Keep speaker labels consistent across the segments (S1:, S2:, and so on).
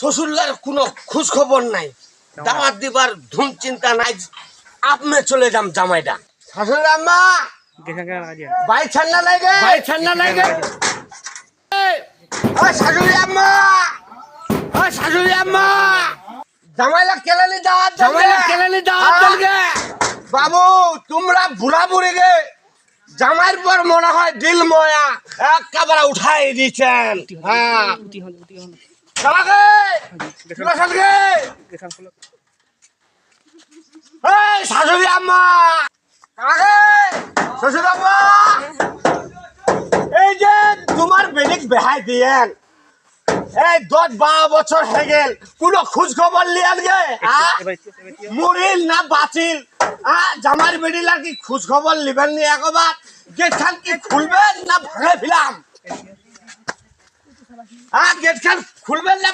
S1: শ্বশুরলার কোনো খোঁজ খবর নাই। দাওয়াত দিবার ধুম চিন্তা নাই। আপনি চলে যাম জামাইটা শাশুড়ি আম্মা! ভাই ছান্না লাগে? ভাই ছান্না লাগে। ও শাশুড়ি আম্মা! ও শাশুড়ি আম্মা! জামাইলা কেলানি দাওয়াত জামাইলা কেলানি দাওয়াত দলগে? বাবু তোমরা বুড়া বুড়ি গে। জামাইয়ের পর মনে হয় দিল ময়া একেবারে উঠাই দিচ্ছেন হ্যাঁ। এই শাশুড়ি আম্মা! শ্বশুর আম্মা! এই যে তোমার বেডিক বেহাই দিয়েন। এই দশ বারো বছর হয়ে গেল কোনো খোঁজ খবর লিয়ান গে? মরিল না বাঁচিল আ, জামার বেডিল আর কি খোঁজ খবর লিবেন নি একবার? গেট খান কি খুলবেন না ভাঙে ফেলাম? আ গেট খান খুলবেন না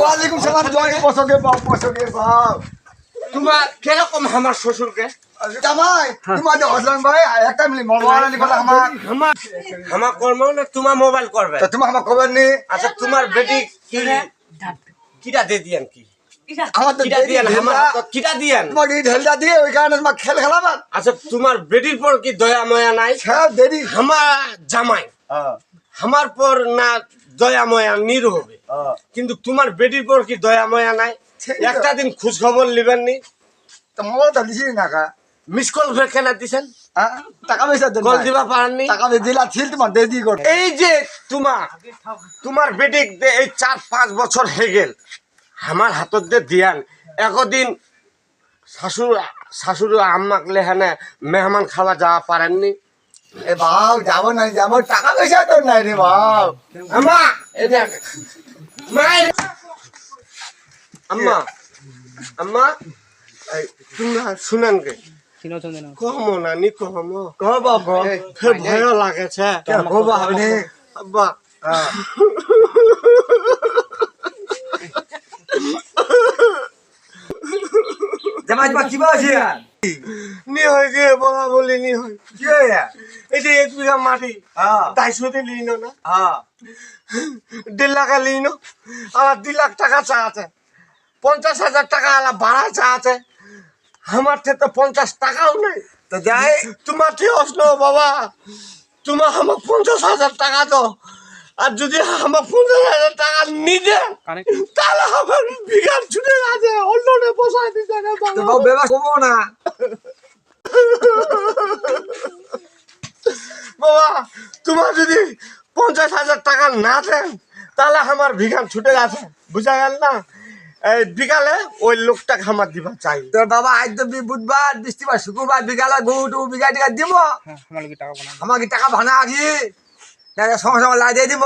S2: ওয়ালাইকুম সালাম জয় বাপ বাপ।
S1: তোমার কীরকম আমার শ্বশুরকে?
S2: জামাই তোমাদের হসলাম ভাই একটা মিলি মোবাইল আনি কথা আমার।
S1: আমার আমার কর্ম না তোমার মোবাইল করবে।
S2: তো তুমি আমার খবর নি
S1: আচ্ছা তোমার বেটি কি? কিটা দিয়েন কি?
S2: তোমার
S1: আচ্ছা তোমার বেটির পর কি দয়া ময়া নাই?
S2: দেরি।
S1: আমার জামাই।
S2: হ্যাঁ,
S1: আমার পর না দয়া ময়া নির হবে।
S2: হ্যাঁ।
S1: কিন্তু তোমার বেটির পর কি দয়া ময়া নাই? একটা দিন খোঁজ খবর লিবেন নি মিস কল কেনা দিছেন?
S2: হ্যাঁ টাকা পয়সা দেন
S1: কল
S2: নাই।
S1: দিবা পারেননি
S2: টাকা পয়সা দিলা ছিল তোমার দেরি করে
S1: এই যে তোমার তোমার বেটি এই চার পাঁচ বছর হয়ে গেল। আমার হাতত দিয়ে দিয়ান একদিন শাশুড় শাশুড়ি আম্মাক লেহানে মেহমান খাওয়া যাওয়া পারেননি
S2: এ বাপ যাব না যাব টাকা পয়সা তো নাই রে বাপ
S1: আম্মা এটা আম্মা আম্মা তোমরা শুনেন কে কমো না নি কমো। ফের ভয় লাগেছে
S2: কব আপনি
S1: আব্বা
S2: জামাই তোমার কি বলছি
S1: নি হয় গে বলা বলি নি হয়
S2: কি
S1: এই যে এক বিঘা মাটি
S2: হ্যাঁ।
S1: না।
S2: হ্যাঁ।
S1: দেড় লাখ দুই লাখ টাকা চা আছে। পঞ্চাশ হাজার টাকা আলা ভাড়া চা আছে। আমার থেকে তো পঞ্চাশ টাকাও নাই।
S2: তো যাই।
S1: তোমার ঠিক আসলো বাবা। তোমার আমার পঞ্চাশ হাজার টাকা তো আর যদি আমার পঞ্চাশ হাজার টাকা নিদে তাহলে আমার বিঘার ছুটে আছে অন্যনে বসাই দিতে না
S2: তো
S1: বাবা
S2: কমো না।
S1: বাবা তোমার যদি পঞ্চাশ হাজার টাকা না দেন তাহলে আমার ভিগান ছুটে গেছে বুঝা গেল না? এই বিকালে ওই লোকটাকে আমার দিবা চাই।
S2: তোর বাবা আজ তো বুধবার বৃষ্টিবার শুক্রবার বিকালে গরু টু বিঘা টিকা দিব। আমাকে টাকা ভানা আছি তাহলে সময় সময় লাই দিয়ে দিব।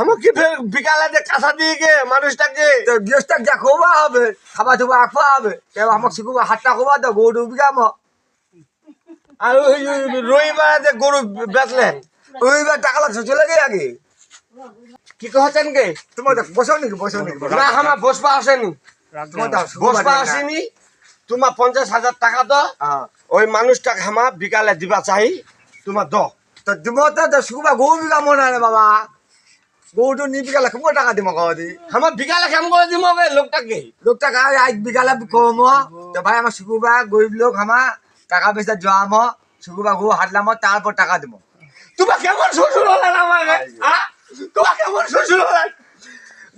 S1: আমাকে ফের বিকালে যে কাঁচা দিয়ে গে মানুষটাকে?
S2: তো গৃহস্থ যা খোবা হবে খাবার টুবা আঁকবা হবে এবার আমাকে শুক্রবার হাতটা খোবা তো গরু টু বিঘা মো
S1: আর ওই ওই রবিবার যে গরু বেচলেন
S2: ওইবার টাকা লাগছে চলে গে আগে।
S1: কি কহছেন গে?
S2: তোমার দেখ বসো নাকি বসো নাকি
S1: না আমার বসবা আসেনি।
S2: তোমার দাও শুক্রবার
S1: বসবা
S2: দিন না।
S1: আসেনি তোমার পঞ্চাশ হাজার টাকা তো
S2: হ্যাঁ।
S1: ওই মানুষটাকে আমার বিকালে দিবা চাই তোমার দ
S2: তো দিব তো শুক্রবার গরু বিঘা মনে রে বাবা। গরুটো নি বিঘালে কম টাকা দিব কদি
S1: আমার বিকালে কাম করে দিব গে লোকটাকে?
S2: লোকটা কাজ আজ বিকালে কম তো ভাই আমার শুক্রবার গরিব লোক আমার টাকা পয়সা জমাম শুক্রবার গরু হাঁটলাম তারপর টাকা দিব
S1: তোমার কেমন শ্বশুর হলেন আমাকে? তোমার কেমন শ্বশুর হলেন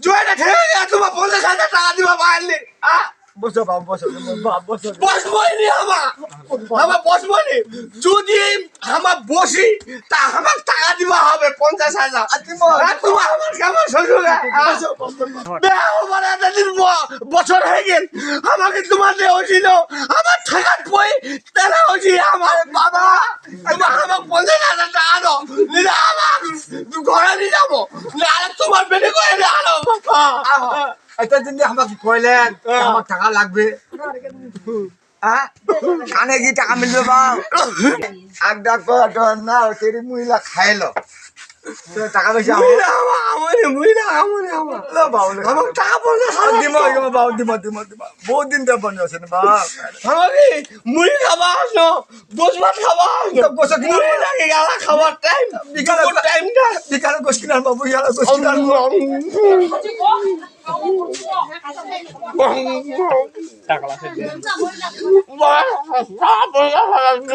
S1: জয়টা গেছে তোমার পঞ্চাশ হাজার টাকা দিবা পারলি হ্যাঁ
S2: বসো বাবু বসো। বাপ বসো।
S1: বসবই নি আমার আমার বসবই নি? যদি বসি তা আমার টাকা দিবা হবে পঞ্চাশ হাজার।
S2: আর
S1: আমার কেমন শ্বশুর বিয়া এতদিন বছর হয়ে গেল। আমাকে তোমার ছিল আমার ঠেকাত পই তেরা হচ্ছি আমার বাবা। তোমার আমার পঞ্চাশ হাজার টাকা দাও। নিলে আমার ঘরে নিয়ে যাব। তোমার পেটে করে আনো।
S2: এত দিন দিয়ে আমাকে কইলেন আমার টাকা লাগবে। হ্যাঁ কানে কি টাকা মিলবে বাপ এক ডাক না তেরি মহিলা খাইলো টাকা পয়সা
S1: মুইরা আমা আমনে মুইরা আমনে আমা
S2: বাবু
S1: আমার টাকা পয়সা খাওয়া
S2: দিম বাবু দিম দিম দিম বহুত দিন ধরে বন্ধ আছে না বাপ
S1: আমাকে মুড়ি খাবা আসো দোষ ভাত খাবা
S2: তো বসে কিনা
S1: মুড়ি লাগে গেলা খাবার টাইম
S2: বিকালে
S1: বিকাল টাইমটা
S2: বিকালে গোস কিনার বাবু ইয়ালা গোস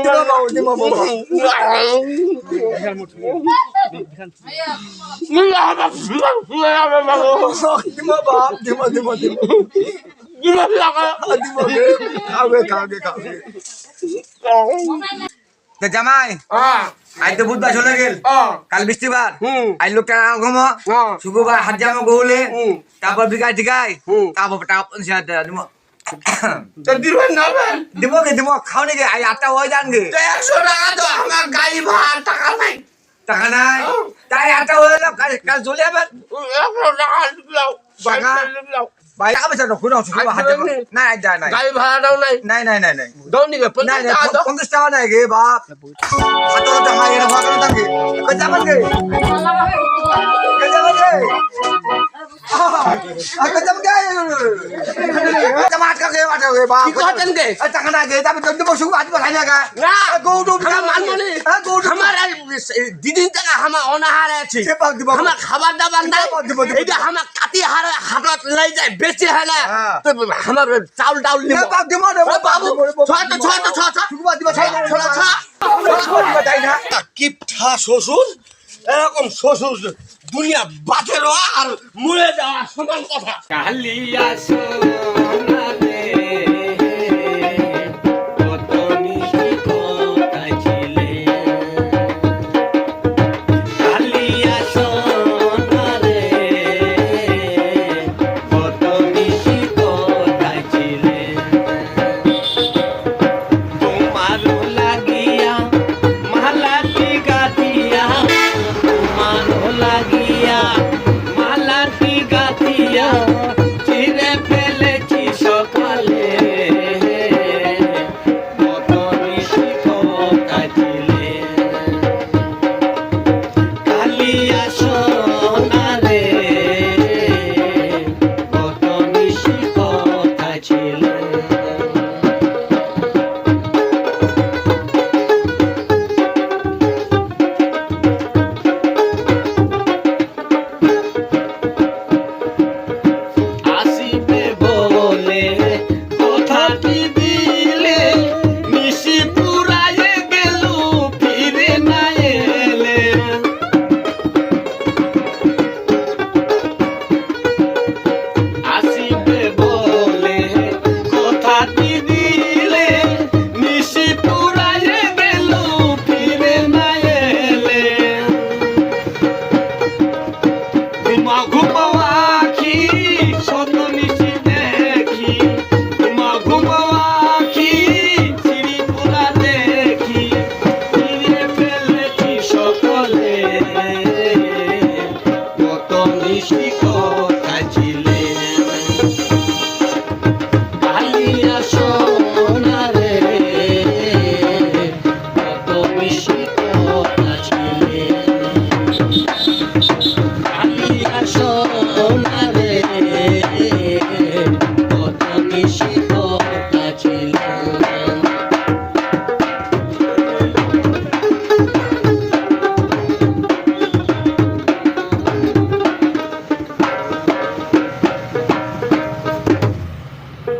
S2: দিম বাবু দিম বাবু দিম বাপ দিম দিম দিম দিম খাবে খাবে খাবে তো জামাই আজ তো বুধবার চলে গেল। কাল বৃষ্টিবার। আজ লোক টাকা ঘুমো শুক্রবার হাত জামা গৌলে তারপর বিকায় টিকায়। তারপর টাকা পয়সা দিব। দিব কে দিব? খাও নাকি? আজ আটটা হয়ে যান গে
S1: একশো টাকা তো আমার গাড়ি ভাড়া টাকা নাই।
S2: টাকা নাই? তাই আটটা হয়ে গেল কাল কাল চলে যাবেন।
S1: একশো টাকা
S2: টাকা? ভাই টাকা পয়সা রাখো না শুক্রবার হাত যায় নাই
S1: গাড়ি ভাড়াটাও নাই
S2: নাই নাই নাই নাই
S1: দাও নিবে
S2: নাই নাই পঞ্চাশ টাকা নাই গে বাপ হাত হাতে হাই এর না থাকে কই যাবেন গে কই যাবেন গে আ যাবেন গে বাপ?
S1: কি?
S2: টাকা না গে তবে তুমি বসু আজ বলাই না গা গৌডু
S1: আমার মানমনি আমার দিদিন থেকে আমার অনাহারে আছে।
S2: সে পাক দিব।
S1: আমার খাবার দাবার নাই। এইটা আমার হারে হাতত লাই যায় বেশি হয় না। তো আমার চাউল নিব।
S2: বাপ দিব
S1: বাবু ছয় তো ছয় তো ছয় ছয় ছয় ছয় ছয়
S2: শুক্রবার দিবা তাই
S1: কিপঠা শ্বশুর এরকম শ্বশুর দুনিয়া বাঁচে আর মরে যাওয়া সমান কথা।
S3: কালিয়া ঘুমাও বয়সী